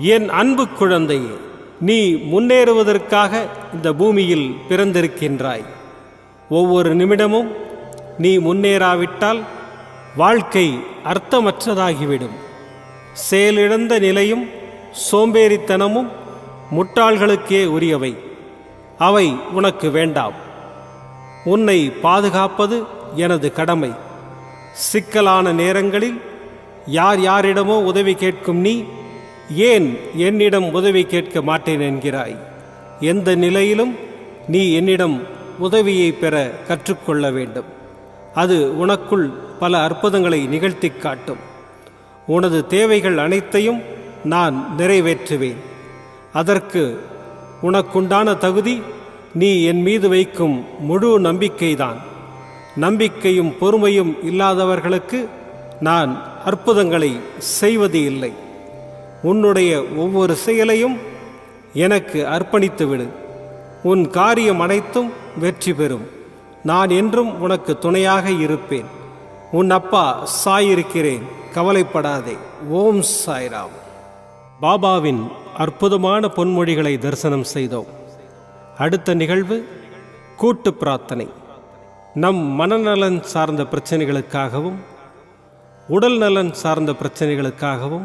என் அன்பு குழந்தையே நீ முன்னேறுவதற்காக இந்த பூமியில் பிறந்திருக்கின்றாய். ஒவ்வொரு நிமிடமும் நீ முன்னேறாவிட்டால் வாழ்க்கை அர்த்தமற்றதாகிவிடும். செயலிழந்த நிலையும் சோம்பேறித்தனமும் முட்டாள்களுக்கே உரியவை. அவை உனக்கு வேண்டாம். உன்னை பாதுகாப்பது எனது கடமை. சிக்கலான நேரங்களில் யார் யாரிடமோ உதவி கேட்கும் நீ ஏன் என்னிடம் உதவி கேட்க மாட்டேன் என்கிறாய்? எந்த நிலையிலும் நீ என்னிடம் உதவியை பெற கற்றுக்கொள்ள வேண்டும். அது உனக்குள் பல அற்புதங்களை நிகழ்த்தி காட்டும். உனது தேவைகள் அனைத்தையும் நான் நிறைவேற்றுவேன். அதற்கு உனக்குண்டான தகுதி நீ என் மீது வைக்கும் முழு நம்பிக்கைதான். நம்பிக்கையும் பொறுமையும் இல்லாதவர்களுக்கு நான் அற்புதங்களை செய்வது இல்லை உன்னுடைய ஒவ்வொரு செயலையும் எனக்கு அர்ப்பணித்துவிடு உன் காரியம் அனைத்தும் வெற்றி பெறும். நான் என்றும் உனக்கு துணையாக இருப்பேன். உன் அப்பா சாயிருக்கிறேன். கவலைப்படாதே. ஓம் சாய்ராம். பாபாவின் அற்புதமான பொன்மொழிகளை தரிசனம் செய்தோம். அடுத்த நிகழ்வு கூட்டு பிரார்த்தனை. நம் மனநலன் சார்ந்த பிரச்சனைகளுக்காகவும் உடல் நலன் சார்ந்த பிரச்சனைகளுக்காகவும்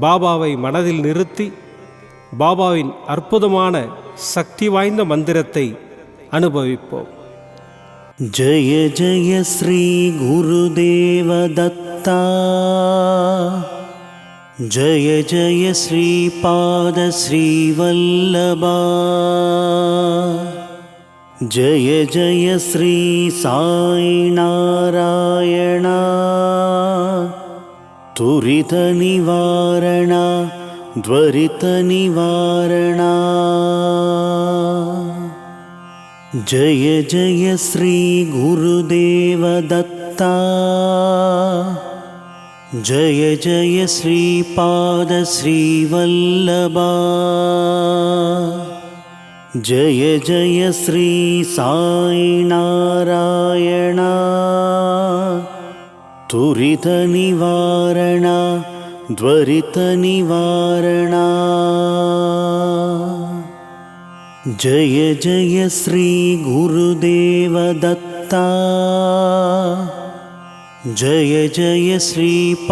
பாபாவை மனதில் நிறுத்தி பாபாவின் அற்புதமான சக்தி வாய்ந்த மந்திரத்தை அனுபவிப்போம். ஜய ஜய ஸ்ரீ குருதேவதத்தா ஜய ஜய ஸ்ரீ வல்லபா. ஜய ஜய ஸ்ரீ சாய் நாராயணா. त्वरितनिवारणा त्वरितनिवारणा। जय जय श्रीगुरुदेवदत्ता जय जय श्रीपादश्रीवल्लभा जय जय श्री साईनारायणा त्वरितनिवारणा त्वरितनिवारणा जय जय श्रीगुरुदेवदत्ता जय जय श्रीपादश्रीवल्लभा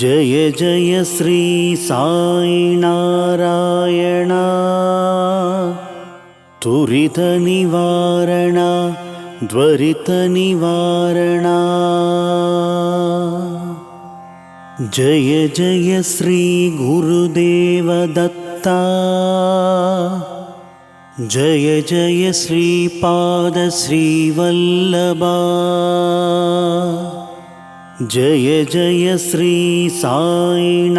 जय जय श्री साईनारायणा त्वरितनिवारणा त्वरितनिवारणा जय जय श्रीगुरुदेवदत्ता जय जय श्रीपादश्रीवल्लभा जय जय श्री साईनारायणा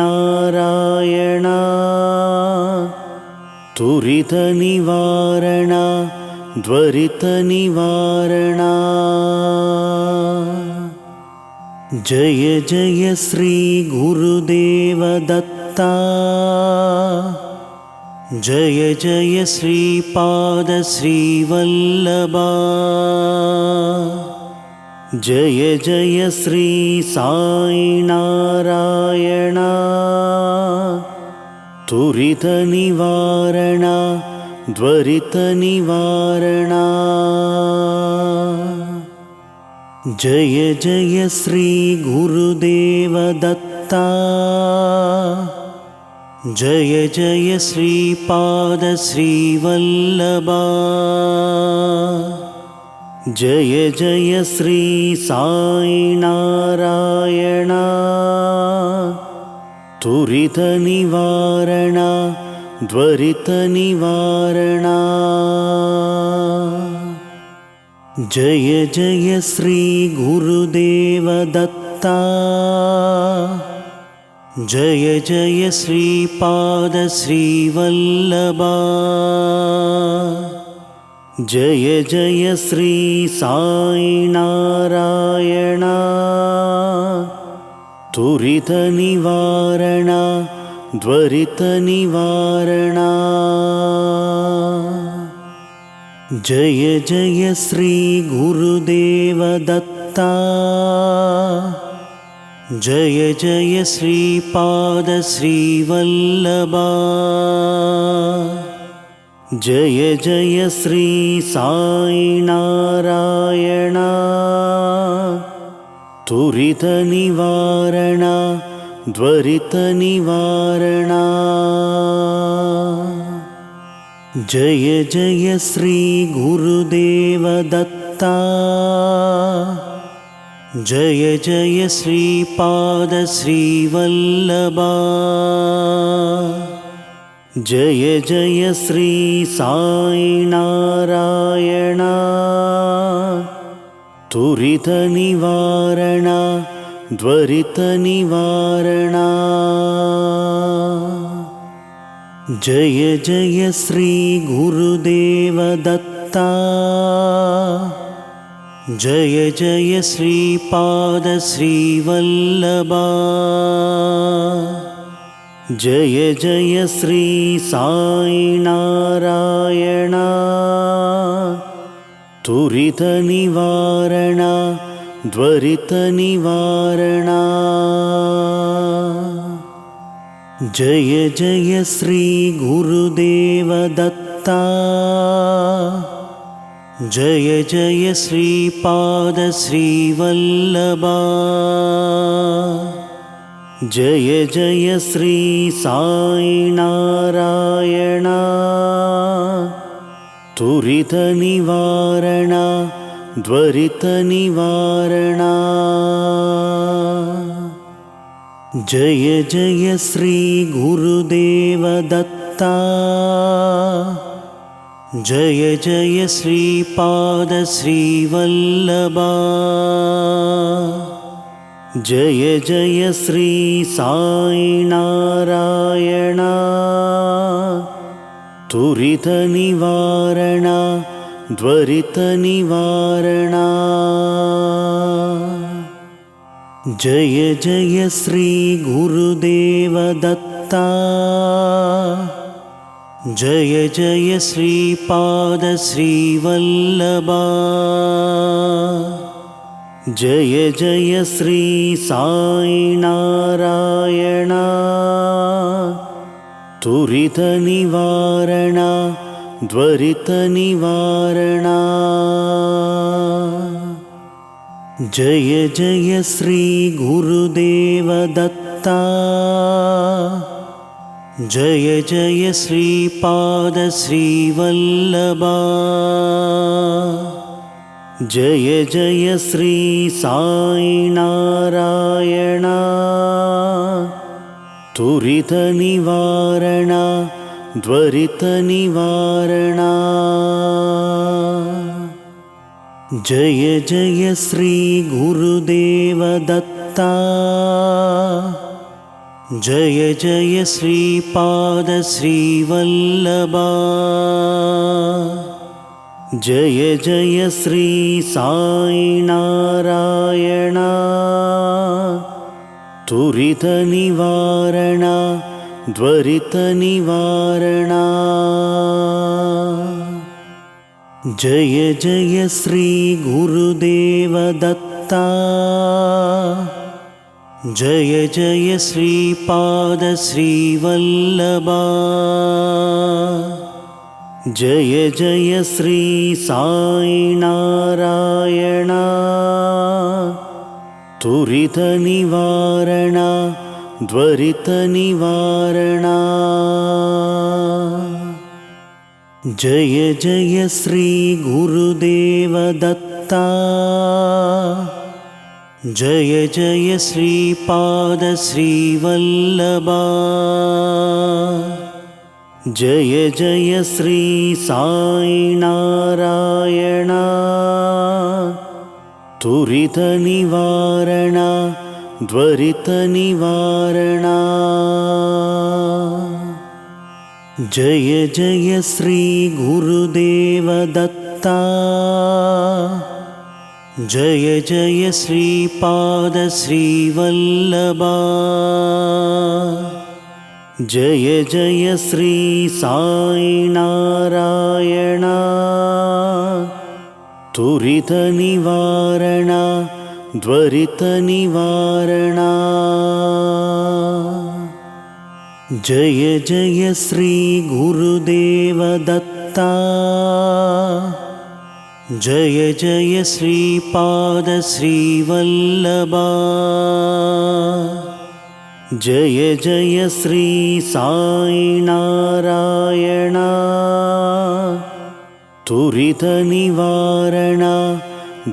त्वरितनिवारणा त्वरितनिवारणा जय जय श्रीगुरुदेवदत्ता जय जय श्रीपादश्रीवल्लभा जय जय श्री साईनारायणा त्वरितनिवारणा त्वरितनिवारणा। जय जय श्रीगुरुदेवदत्ता जय जय श्रीपादश्रीवल्लभा जय जय श्री साईनारायणा त्वरितनिवारणा त्वरितनिवारणा जय जय श्रीगुरुदेवदत्ता जय जय श्रीपादश्रीवल्लभा जय जय श्री साईनारायणा त्वरितनिवारणा त्वरितनिवारणा जय जय श्रीगुरुदेवदत्ता जय जय श्रीपादश्रीवल्लभा जय जय श्री साईनारायणा त्वरितनिवारणा त्वरितनिवारणा जय जय श्रीगुरुदेवदत्ता जय जय श्रीपादश्रीवल्लभा जय जय श्री साईनारायणा त्वरितनिवारणा त्वरितनिवारणा जय जय श्रीगुरुदेवदत्ता जय जय श्रीपादश्रीवल्लभा जय जय श्री साईनारायणा त्वरितनिवारणा त्वरितनिवारणा जय जय श्रीगुरुदेवदत्ता जय जय श्रीपादश्रीवल्लभा जय जय श्री साईनारायणा त्वरितनिवारण त्वरितनिवारणा जय जय श्रीगुरुदेवदत्ता जय जय श्रीपादश्रीवल्लभा जय जय श्री साईनारायणा त्वरितनिवारण त्वरितनिवारणा जय जय श्रीगुरुदेवदत्ता जय जय श्रीपादश्रीवल्लभा जय जय श्री साईनारायणा त्वरितनिवारण त्वरितनिवारणा जय जय श्रीगुरुदेवदत्ता जय जय श्रीपादश्रीवल्लभा जय जय श्री साईनारायणा त्वरितनिवारण त्वरितनिवारणा जय जय श्रीगुरुदेवदत्ता जय जय श्रीपादश्रीवल्लभा जय जय श्री साईनारायणा त्वरितनिवारण त्वरितनिवारणा। जय जय श्रीगुरुदेवदत्ता जय जय श्रीपादश्रीवल्लभा जय जय श्री साईनारायणा त्वरितनिवारण त्वरितनिवारणा जय जय श्रीगुरुदेवदत्ता जय जय श्रीपादश्रीवल्लभा जय जय श्री साईनारायणा त्वरितनिवारण त्वरितनिवारणा जय जय श्रीगुरुदेवदत्ता जय जय श्रीपादश्रीवल्लभा जय जय श्री साईनारायणा त्वरितनिवारण त्वरितनिवारणा जय जय श्रीगुरुदेवदत्ता जय जय श्रीपादश्रीवल्लभा जय जय श्री साईनारायणा त्वरितनिवारण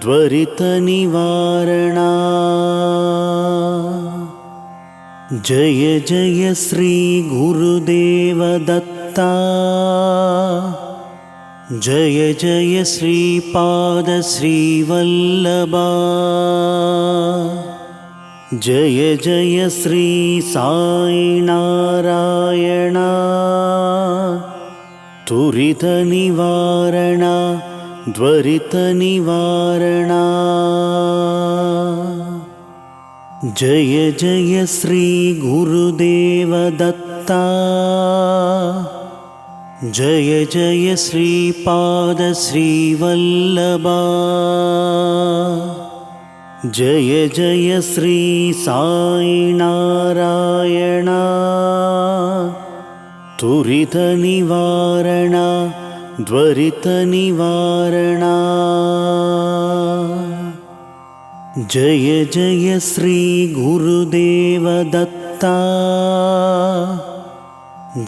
त्वरितनिवारणा जय जय श्रीगुरुदेवदत्ता जय जय श्रीपादश्रीवल्लभा जय जय श्री साईनारायणा त्वरितनिवारण त्वरितनिवारणा जय जय श्रीगुरुदेवदत्ता जय जय श्रीपादश्रीवल्लभा जय जय श्री साईनारायणा त्वरितनिवारण त्वरितनिवारणा जय जय श्रीगुरुदेवदत्ता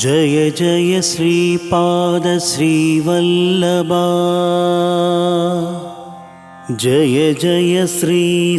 जय जय श्रीपाद श्रीवल्लभा। जय जय श्री